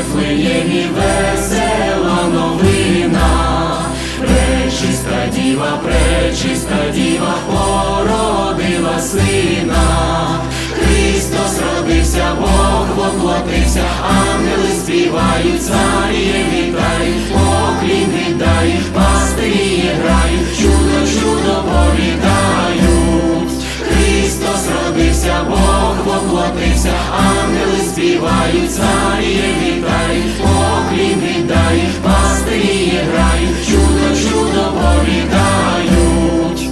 Вифлеємі, весела новина, пречиста діва, пречиста діва породила сина. Христос родився, Бог воплотився, ангели співають, царіє вітають, поклін віддають, пастирі грають, чудо, чудо повідають. Христос родився, Бог воплотився, співають, царіє вітають, поклін віддають, пастирі грають, чудо, чудо повідають.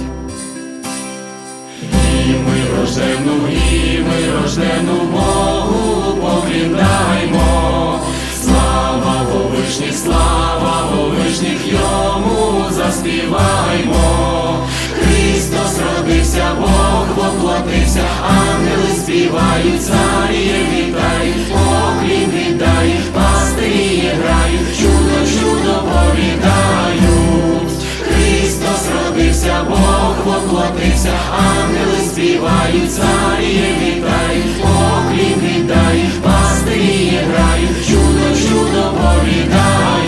І ми рождену, і ми рождену Богу поклінаймо. Слава Вовишніх, слава Вовишніх, йому заспіваймо. Христос родився, Бог воплотився, ангели співають, царіє вітають, поклін віддають, пастирі грають, чудо, чудо повідають. Христос родився, Бог воплотився, ангели співають, царіє вітають, поклін віддають, пастирі грають, чудо, чудо повідають.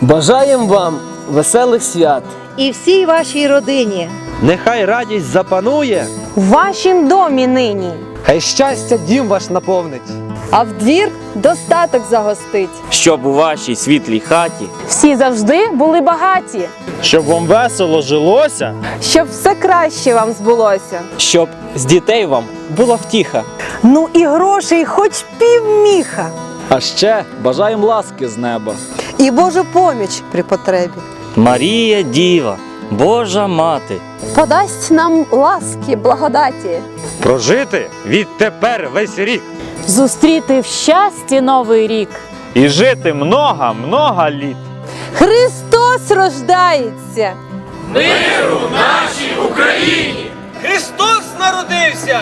Бажаємо вам веселих свят. і всій вашій родині. Нехай радість запанує, В вашім домі нині, Хай щастя дім ваш наповнить. а в двір достаток загостить. щоб у вашій світлій хаті Всі завжди були багаті, щоб вам весело жилося. щоб все краще вам збулося. Щоб з дітей вам була втіха. Ну і грошей хоч півміха, А ще бажаємо ласки з неба. і Божу поміч при потребі. Марія Діва, Божа мати, Подасть нам ласки, благодаті, Прожити відтепер весь рік. зустріти в щасті новий рік. І жити много-много літ. Христос рождається! Миру нашій Україні! Христос народився!